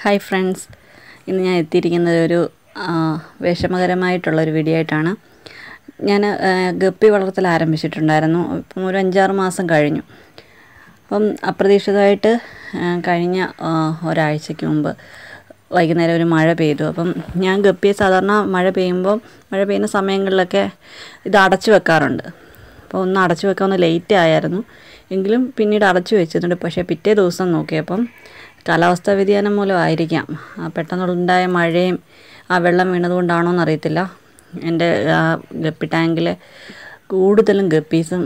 Hi friends. ഇന്ന് ഞാൻ എത്തിയിരിക്കുന്നത് ഒരു വിഷമകരമായിട്ടുള്ളൊരു വീഡിയോ ആയിട്ടാണ്. ഞാൻ ഗപ്പി വളർത്തൽ ആരംഭിച്ചിട്ടുണ്ടായിരുന്നു. ഇപ്പം ഒരു അഞ്ചാറ് മാസം കഴിഞ്ഞു. അപ്പം അപ്രതീക്ഷിതമായിട്ട് കഴിഞ്ഞ ഒരാഴ്ചയ്ക്ക് മുമ്പ് വൈകുന്നേരം ഒരു മഴ പെയ്തു. അപ്പം ഞാൻ ഗപ്പിയെ സാധാരണ മഴ പെയ്യുമ്പോൾ മഴ പെയ്യുന്ന സമയങ്ങളിലൊക്കെ ഇത് അടച്ചു വെക്കാറുണ്ട്. അപ്പോൾ ഒന്ന് അടച്ചു വെക്കാൻ ഒന്ന് ലേറ്റ് ആയായിരുന്നു എങ്കിലും പിന്നീട് അടച്ചു വെച്ചിട്ടുണ്ട്. പക്ഷേ പിറ്റേ ദിവസം നോക്കിയപ്പം കാലാവസ്ഥാ വ്യതിയാനം മൂലമായിരിക്കാം പെട്ടെന്നുണ്ടായ മഴയും ആ വെള്ളം വീണതുകൊണ്ടാണോ എന്നറിയത്തില്ല എന്റെ ഗപ്പി ടാങ്കിൽ കൂടുതലും ഗപ്പീസും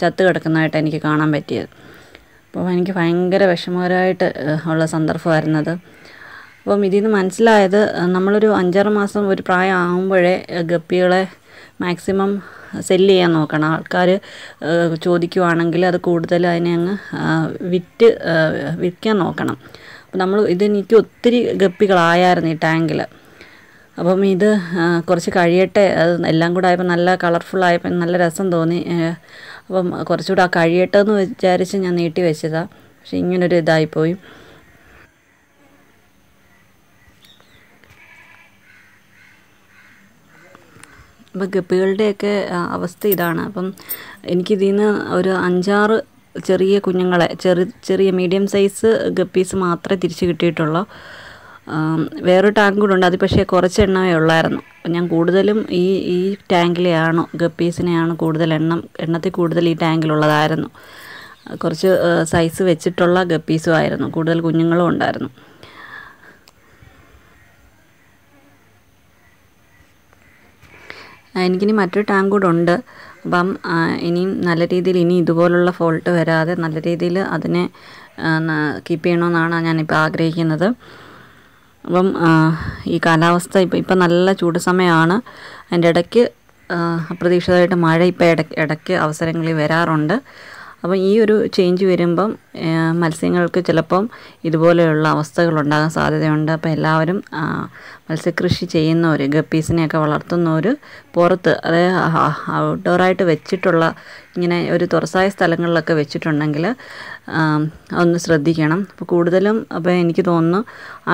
ചത്ത് കിടക്കുന്നതായിട്ട് എനിക്ക് കാണാൻ പറ്റിയത്. അപ്പോൾ എനിക്ക് ഭയങ്കര വിഷമകരമായിട്ട് ഉള്ള സന്ദർഭമായിരുന്നത്. അപ്പം ഇതിൽ നിന്ന് മനസ്സിലായത് നമ്മളൊരു അഞ്ചാറ് മാസം ഒരു പ്രായം ആകുമ്പോഴേ ഗപ്പികളെ മാക്സിമം സെല്ല് ചെയ്യാൻ നോക്കണം. ആൾക്കാർ ചോദിക്കുവാണെങ്കിൽ അത് കൂടുതൽ അതിനെ അങ്ങ് വിറ്റ് വിൽക്കാൻ നോക്കണം. അപ്പം നമ്മൾ ഇതെനിക്ക് ഒത്തിരി ഗപ്പികളായിരുന്നു ഈ ടാങ്കിൽ. അപ്പം ഇത് കുറച്ച് കഴിയട്ടെ. അത് എല്ലാം കൂടെ ആയപ്പോൾ നല്ല കളർഫുള്ളായപ്പോൾ നല്ല രസം തോന്നി. അപ്പം കുറച്ചുകൂടെ ആ കഴിയട്ടെ എന്ന് വിചാരിച്ച് ഞാൻ നീട്ടി വെച്ചതാണ് പക്ഷെ ഇങ്ങനൊരു ഇതായിപ്പോയി. അപ്പം ഗപ്പികളുടെയൊക്കെ അവസ്ഥ ഇതാണ്. അപ്പം എനിക്കിതിൽ നിന്ന് ഒരു അഞ്ചാറ് ചെറിയ കുഞ്ഞുങ്ങളെ ചെറു ചെറിയ മീഡിയം സൈസ് ഗപ്പീസ് മാത്രമേ തിരിച്ച് കിട്ടിയിട്ടുള്ളൂ. വേറെ ടാങ്ക് കൂടെ ഉണ്ട്. അത് പക്ഷേ കുറച്ച് എണ്ണമേ ഉള്ളായിരുന്നു. ഞാൻ കൂടുതലും ഈ ഈ ടാങ്കിലെയാണ് ഗപ്പീസിനെയാണ് കൂടുതൽ എണ്ണം എണ്ണത്തിൽ കൂടുതൽ ഈ ടാങ്കിലുള്ളതായിരുന്നു. കുറച്ച് സൈസ് വെച്ചിട്ടുള്ള ഗപ്പീസും ആയിരുന്നു കൂടുതൽ കുഞ്ഞുങ്ങളും ഉണ്ടായിരുന്നു. എനിക്കിനി മറ്റൊരു ടാങ്ക് കൂടെ ഉണ്ട്. അപ്പം ഇനിയും നല്ല രീതിയിൽ ഇനി ഇതുപോലുള്ള ഫോൾട്ട് വരാതെ നല്ല രീതിയിൽ അതിനെ കീപ്പ് ചെയ്യണമെന്നാണ് ഞാനിപ്പോൾ ആഗ്രഹിക്കുന്നത്. അപ്പം ഈ കാലാവസ്ഥ ഇപ്പം ഇപ്പം നല്ല ചൂട് സമയമാണ് അതിന്റെ ഇടയ്ക്ക് അപ്രതീക്ഷിതമായിട്ട് മഴ ഇപ്പം ഇടയ്ക്ക് ഇടയ്ക്ക് അവസരങ്ങളിൽ വരാറുണ്ട്. അപ്പം ഈ ഒരു ചേഞ്ച് വരുമ്പം മത്സ്യങ്ങൾക്ക് ചിലപ്പം ഇതുപോലെയുള്ള അവസ്ഥകൾ ഉണ്ടാകാൻ സാധ്യതയുണ്ട്. അപ്പോൾ എല്ലാവരും മത്സ്യകൃഷി ചെയ്യുന്നവർ ഗപ്പീസിനെയൊക്കെ വളർത്തുന്നവർ പുറത്ത് അതായത് ഔട്ട്ഡോറായിട്ട് വെച്ചിട്ടുള്ള ഇങ്ങനെ ഒരു തുറസായ സ്ഥലങ്ങളിലൊക്കെ വെച്ചിട്ടുണ്ടെങ്കിൽ അതൊന്ന് ശ്രദ്ധിക്കണം. അപ്പോൾ കൂടുതലും അപ്പോൾ എനിക്ക് തോന്നുന്നു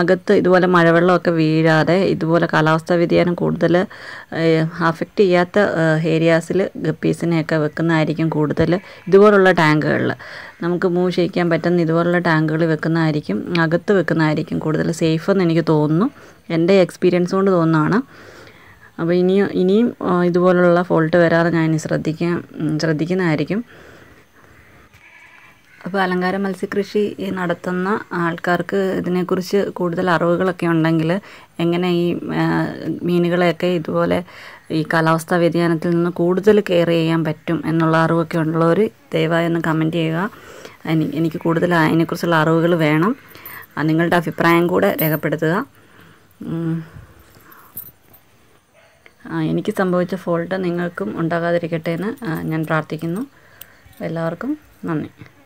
അകത്ത് ഇതുപോലെ മഴവെള്ളമൊക്കെ വീഴാതെ ഇതുപോലെ കാലാവസ്ഥാ വ്യതിയാനം കൂടുതൽ അഫക്റ്റ് ചെയ്യാത്ത ഏരിയാസിൽ ഗപ്പീസിനെയൊക്കെ വെക്കുന്നതായിരിക്കും കൂടുതൽ ഇതുപോലുള്ള ടാങ്കുകളിൽ. നമുക്ക് മൂവ് ചെയ്യിക്കാൻ പറ്റുന്ന ഇതുപോലുള്ള ടാങ്കുകൾ വെക്കുന്നതായിരിക്കും അകത്ത് വെക്കുന്നതായിരിക്കും കൂടുതൽ സേഫ് എന്ന് എനിക്ക് തോന്നുന്നു. എന്റെ എക്സ്പീരിയൻസ് കൊണ്ട് തോന്നുന്നതാണ്. അപ്പോൾ ഇനിയും ഇനിയും ഇതുപോലുള്ള ഫോൾട്ട് വരാതെ ഞാൻ ശ്രദ്ധിക്കാൻ ശ്രദ്ധിക്കുന്നതായിരിക്കും. അപ്പോൾ അലങ്കാര മത്സ്യകൃഷി നടത്തുന്ന ആൾക്കാർക്ക് ഇതിനെക്കുറിച്ച് കൂടുതൽ അറിവുകളൊക്കെ ഉണ്ടെങ്കിൽ എങ്ങനെ ഈ മീനുകളെയൊക്കെ ഇതുപോലെ ഈ കാലാവസ്ഥാ വ്യതിയാനത്തിൽ നിന്ന് കൂടുതൽ കെയർ ചെയ്യാൻ പറ്റും എന്നുള്ള അറിവൊക്കെ ഉള്ളവർ ദയവായി ഒന്ന് കമന്റ് ചെയ്യുക. എനി- എനിക്ക് കൂടുതൽ അതിനെക്കുറിച്ചുള്ള അറിവുകൾ വേണം. നിങ്ങളുടെ അഭിപ്രായം കൂടെ രേഖപ്പെടുത്തുക. എനിക്ക് സംഭവിച്ച ഫോൾട്ട് നിങ്ങൾക്കും ഉണ്ടാകാതിരിക്കട്ടെ എന്ന് ഞാൻ പ്രാർത്ഥിക്കുന്നു. എല്ലാവർക്കും നന്ദി.